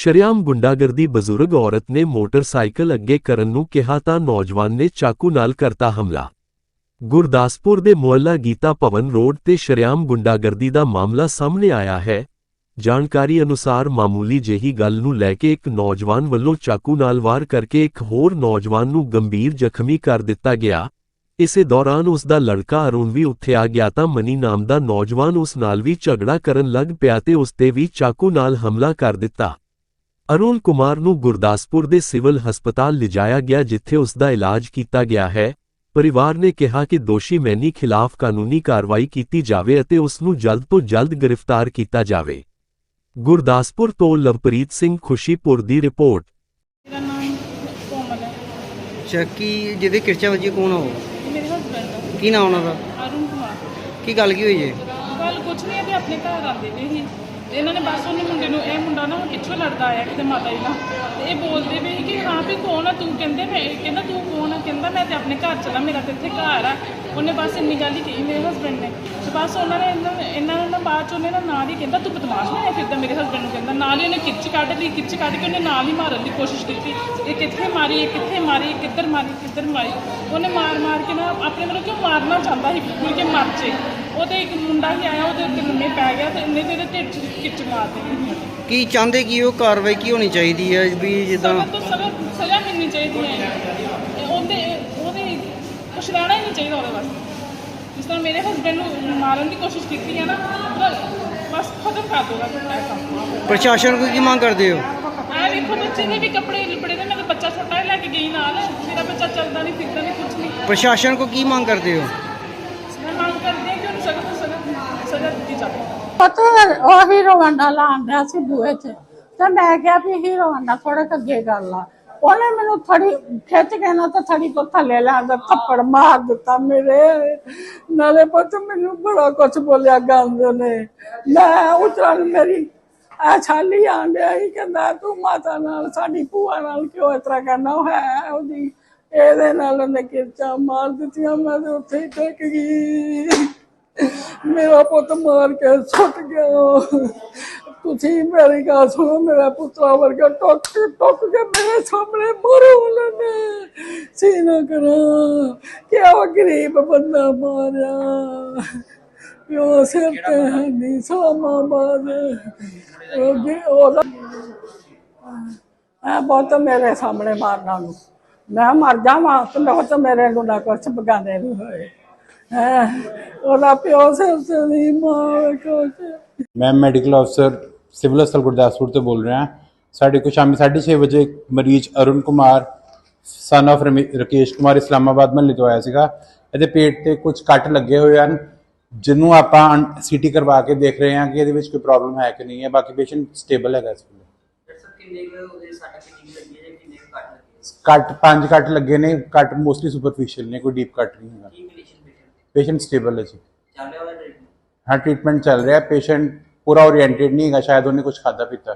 ਸ਼ਰੇਆਮ ਗੁੰਡਾਗਰਦੀ ਬਜ਼ੁਰਗ ਔਰਤ ਨੇ ਮੋਟਰਸਾਈਕਲ ਅੱਗੇ ਕਰਨ ਨੂੰ ਕਿਹਾ ਤਾਂ ਨੌਜਵਾਨ ਨੇ ਚਾਕੂ ਨਾਲ ਕਰਤਾ ਹਮਲਾ। ਗੁਰਦਾਸਪੁਰ ਦੇ ਮੁਹੱਲਾ ਗੀਤਾ ਭਵਨ ਰੋਡ ਤੇ ਸ਼ਰੇਆਮ ਗੁੰਡਾਗਰਦੀ ਦਾ ਮਾਮਲਾ ਸਾਹਮਣੇ ਆਇਆ ਹੈ। ਜਾਣਕਾਰੀ ਅਨੁਸਾਰ ਮਾਮੂਲੀ ਜਿਹੀ ਗੱਲ ਨੂੰ ਲੈ ਕੇ ਇੱਕ ਨੌਜਵਾਨ ਵੱਲੋਂ ਚਾਕੂ ਨਾਲ ਵਾਰ ਕਰਕੇ ਇੱਕ ਹੋਰ ਨੌਜਵਾਨ ਨੂੰ ਗੰਭੀਰ ਜ਼ਖਮੀ ਕਰ ਦਿੱਤਾ ਗਿਆ। ਇਸੇ ਦੌਰਾਨ ਉਸ ਦਾ ਲੜਕਾ ਅਰੁਣ ਵੀ ਉੱਥੇ ਆ ਗਿਆ ਤਾਂ ਮਨੀ ਨਾਮ ਦਾ ਨੌਜਵਾਨ ਉਸ ਨਾਲ ਵੀ ਝਗੜਾ ਕਰਨ ਲੱਗ ਪਿਆ ਤੇ ਉਸ ਤੇ ਵੀ ਚਾਕੂ ਨਾਲ ਹਮਲਾ ਕਰ ਦਿੱਤਾ। ਅਰੁਣ ਕੁਮਾਰ ਨੂੰ ਗੁਰਦਾਸਪੁਰ ਦੇ ਸਿਵਲ ਹਸਪਤਾਲ ਲਿਜਾਇਆ ਗਿਆ ਜਿੱਥੇ ਉਸ ਦਾ ਇਲਾਜ ਕੀਤਾ ਗਿਆ ਹੈ। ਪਰਿਵਾਰ ਨੇ ਕਿਹਾ ਕਿ ਦੋਸ਼ੀ ਮੈਨੀ ਖਿਲਾਫ ਕਾਨੂੰਨੀ ਕਾਰਵਾਈ ਕੀਤੀ ਜਾਵੇ ਅਤੇ ਉਸ ਨੂੰ ਜਲਦ ਤੋਂ ਜਲਦ ਗ੍ਰਿਫਤਾਰ ਕੀਤਾ ਜਾਵੇ। ਗੁਰਦਾਸਪੁਰ ਤੋਂ ਲਵਪ੍ਰੀਤ ਸਿੰਘ ਖੁਸ਼ੀਪੁਰ ਦੀ ਰਿਪੋਰਟ। ਮੇਰਾ ਨਾਮ ਕੋਮਲ ਹੈ। ਚੱਕੀ ਜਿਹਦੇ ਕਿਰਚਾ ਵਜੀ ਕੌਣ ਆ ਉਹ? ਇਹ ਮੇਰੇ ਹਸਬੰਡ ਕੀ ਨਾਮ ਉਹਨਾਂ ਦਾ? ਅਰੁਣ ਕੁਮਾਰ। ਕੀ ਗੱਲ ਕੀ ਹੋਈ ਜੇ? ਗੱਲ ਕੁਛ ਨਹੀਂ ਹੈ ਤੇ ਆਪਣੇ ਘਰ ਆਉਂਦੇ ਨੇ ਸੀ ਇਹਨਾਂ ਨੇ ਬਸ ਉਹਨੇ ਮੁੰਡੇ ਨੂੰ ਇਹ ਮੁੰਡਾ ਨਾ ਲੜਦਾ ਆਇਆ ਕਿਤੇ ਮਾਤਾ ਜੀ ਨਾਲ। ਤੇ ਇਹ ਬੋਲਦੇ ਵੀ ਕਿ ਹਾਂ ਵੀ ਕੌਣ ਆ, ਤੂੰ ਕਹਿੰਦੇ ਮੈਂ, ਕਹਿੰਦਾ ਤੂੰ ਕੌਣ ਆ? ਕਹਿੰਦਾ ਮੈਂ ਤੇ ਆਪਣੇ ਘਰ ਚਲਾ, ਮੇਰਾ ਤੇ ਇੱਥੇ ਘਰ ਆ। ਉਹਨੇ ਬਸ ਇੰਨੀ ਗੱਲ ਹੀ ਕਹੀ, ਮੇਰੇ ਹਸਬੰਡ ਨੇ। ਤੇ ਬਸ ਉਹਨਾਂ ਨੇ ਇਹਨਾਂ ਇਹਨਾਂ ਨੂੰ ਨਾ ਬਾਅਦ ਚ ਉਹਨੇ ਨਾ ਨਾਲ ਹੀ ਕਹਿੰਦਾ, ਤੂੰ ਬਦਮਾਸ਼ ਨਹੀਂ ਫਿਰਦਾ ਮੇਰੇ ਹਸਬੰਡ ਨੂੰ ਕਹਿੰਦਾ। ਨਾਲ ਹੀ ਉਹਨੇ ਕਿੱਚ ਕੱਢ ਲਈ, ਖਿੱਚ ਕੱਢ ਕੇ ਉਹਨੇ ਨਾਲ ਹੀ ਮਾਰਨ ਦੀ ਕੋਸ਼ਿਸ਼ ਕੀਤੀ। ਇਹ ਕਿੱਥੇ ਮਾਰੀ, ਇਹ ਕਿੱਥੇ ਮਾਰੀ ਕਿੱਧਰ ਮਾਰੀ ਕਿੱਧਰ ਮਾਰੀ? ਉਹਨੇ ਮਾਰ ਮਾਰ ਕੇ ਨਾ ਆਪਣੇ ਵੱਲੋਂ ਕਿਉਂ ਮਾਰਨਾ ਚਾਹੁੰਦਾ ਸੀ? ਮੁੜ ਕੇ ਮਰ ਜੇ। ਉਹਦੇ ਇੱਕ ਮੁੰਡਾ ਹੀ ਆਇਆ ਉਹਦੇ ਉੱਤੇ ਲੰਮੇ ਪੈ ਗਿਆ ਤੇ ਇਹਨੇ ਤੇ ਇਹਦੇ ਢਿੱਡ 'ਚ ਖਿੱਚ ਮਾਰ ਦਿੱਤੀ ਕੀ ਚਾਹੁੰਦੇ ਕੀ ਉਹ ਕਾਰਵਾਈ ਕੀ ਹੋਣੀ ਚਾਹੀਦੀ ਹੈ ਵੀ ਜਿੱਦਾਂ ਸਜ਼ਾ ਤੋਂ ਸਜ਼ਾ ਸਜ਼ਾ ਮਿਲਣੀ ਚਾਹੀਦੀ ਹੈ। ਇਹ ਉਹਦੇ ਉਹਦੇ ਕੁਛ ਰਹਿਣਾ ਹੀ ਨਹੀਂ ਚਾਹੀਦਾ ਉਹਦੇ ਵਾਸਤੇ। ਜਿਸ ਤਰ੍ਹਾਂ ਮੇਰੇ ਹਸਬੰਡ ਨੂੰ ਮਾਰਨ ਦੀ ਕੋਸ਼ਿਸ਼ ਕੀਤੀ ਹੈ ਨਾ ਉਹਦਾ ਬਸ ਖਤਮ ਕਰ ਦੋ ਕੰਮ ਪ੍ਰਸ਼ਾਸਨ ਕੋਲ ਕੀ ਮੰਗ ਕਰਦੇ ਹੋ? ਆ ਵੇਖੋ ਬੱਚੇ ਦੇ ਵੀ ਕੱਪੜੇ ਲਿਬੜੇ ਨੇ ਮੇਰਾ ਬੱਚਾ ਛੋਟਾ ਹੀ ਲੈ ਕੇ ਗਈ ਨਾਲ। ਮੇਰਾ ਬੱਚਾ ਚੱਲਦਾ ਨਹੀਂ ਫਿਰਦਾ ਨਹੀਂ ਕੁਝ ਨਹੀਂ ਪ੍ਰਸ਼ਾਸਨ ਕੋ ਕੀ ਮੰਗ ਕਰਦੇ ਹੋ ਮੈਂ ਮੰਗ ਕਰਦੀ ਹਾਂ ਕਿ ਉਹਨੂੰ ਸਖਤ ਤੋਂ ਸਖਤ ਸਜ਼ਾ ਦਿੱਤੀ ਜਾਵੇ ਪਤਾ, ਉਹ ਹੀਰੋ ਵੰਡਾ ਲਾਉਂਦਾ ਸੀ ਬੂਹੇ 'ਚ ਤੇ ਮੈਂ ਕਿਹਾ ਵੀ ਹੀਰੋ ਵੰਡਾ ਥੋੜਾ ਅੱਗੇ ਗੱਲ ਆ ਉਹਨੇ ਮੈਨੂੰ ਥੜੀ ਖਿੱਚ ਕੇ ਨਾ ਤੇ ਥੜੀ ਤੋਂ ਥੱਲੇ ਲਾ ਕੇ ਥੱਪੜ ਮਾਰ ਦਿੱਤਾ ਮੇਰੇ। ਨਾਲੇ ਪੁੱਤ, ਮੈਨੂੰ ਬੜਾ ਕੁਝ ਬੋਲਿਆ ਗੰਦ ਨੇ। ਮੈਂ ਉਤਰਨ ਮੇਰੀ ਆ ਛਾਲੀ ਆਂਡਿਆ ਹੀ ਕਹਿੰਦਾ ਤੂੰ ਮਾਤਾ ਨਾਲ, ਸਾਡੀ ਭੂਆ ਨਾਲ ਕਿਉਂ ਇਸ ਤਰ੍ਹਾਂ ਕਰਨਾ? ਉਹ ਹੈ ਉਹਦੀ। ਇਹਦੇ ਨਾਲ ਉਹਨੇ ਕਿਰਚਾ ਮਾਰ ਦਿੱਤੀਆਂ, ਮੈਂ ਤੇ ਉੱਥੇ ਹੀ ਟਿਕ ਗਈ। ਮੇਰਾ ਪੁੱਤ ਮਾਰ ਕੇ ਸੁੱਟ ਗਿਆ। ਤੁਸੀਂ ਮੇਰੀ ਗੱਲ ਸੁਣੋ ਮੇਰਾ ਪੁੱਤਰਾ ਵਰਗਾ ਟੁੱਕ ਟੁੱਕ ਕੇ ਮੇਰੇ ਸਾਹਮਣੇ ਮਰੋ ਲੈਣੇ ਸੀਨਾ ਕਰਾਂ ਕਿਆ ਗਰੀਬ ਬੰਦਾ ਮਾਰਿਆ। ਪਿਓ ਸਿਰ ਤੇ ਨਹੀਂ ਸਾਮਾ ਬਾਦ ਉਹ ਜੀ ਉਹਦਾ ਆ ਬਹੁਤ ਮੇਰੇ ਸਾਹਮਣੇ ਮਾਰਨਾ ਨੂੰ ਮੈਂ ਮਰ ਜਾਵਾਂ ਤੇ ਮੇਰੇ ਨੂੰ ਨਾ ਕੁਛ ਬਗਾਨੇ ਨਹੀਂ ਹੋਏ। ਹੈਂ ਉਹਦਾ ਪਿਓ ਸਿਰ ਤੇ ਨਹੀਂ ਮਾਰ ਕੁਛ ਮੈਂ ਮੈਡੀਕਲ ਅਫਸਰ ਸਿਵਲ ਹਸਪਤਾਲ ਗੁਰਦਾਸਪੁਰ ਤੋਂ ਬੋਲ ਰਿਹਾ ਸਾਡੇ ਕੋਲ ਸ਼ਾਮੀ 6:30 ਵਜੇ ਮਰੀਜ਼ ਅਰੁਣ ਕੁਮਾਰ ਸਨ of ਰਮੇ- ਰਕੇਸ਼ ਕੁਮਾਰ ਇਸਲਾਮਾਬਾਦ ਮਹੱਲੇ ਤੋਂ ਆਇਆ ਸੀਗਾ ਇਹਦੇ ਪੇਟ ਤੇ ਕੁਝ ਕੱਟ ਲੱਗੇ ਹੋਏ ਹਨ ਜਿਹਨੂੰ ਆਪਾਂ ਸੀਟੀ ਕਰਵਾ ਕੇ ਦੇਖ ਰਹੇ ਹਾਂ ਕਿ ਇਹਦੇ ਵਿੱਚ ਕੋਈ ਪ੍ਰੋਬਲਮ ਹੈ ਕਿ ਨਹੀਂ ਹੈ ਬਾਕੀ ਪੇਸ਼ੈਂਟ ਸਟੇਬਲ ਹੈਗਾ ਇਸ ਵੇਲੇ ਕੱਟ ਪੰਜ ਕੱਟ ਲੱਗੇ ਨੇ ਕੱਟ ਮੋਸਟਲੀ ਸੁਪਰਫੀਸ਼ੀਅਲ ਨੇ ਕੋਈ ਡੀਪ ਕੱਟ ਨਹੀਂ ਹੈਗਾ ਪੇਸ਼ੈਂਟ ਸਟੇਬਲ ਹੈ ਜੀ। ਹਾਂ ਟ੍ਰੀਟਮੈਂਟ ਚੱਲ ਰਿਹਾ। ਪੇਸ਼ੈਂਟ ਪੂਰਾ ਓਰੀਐਂਟਡ ਨਹੀਂ ਹੈਗਾ ਸ਼ਾਇਦ ਉਹਨੇ ਕੁਝ ਖਾਦਾ ਪੀਤਾ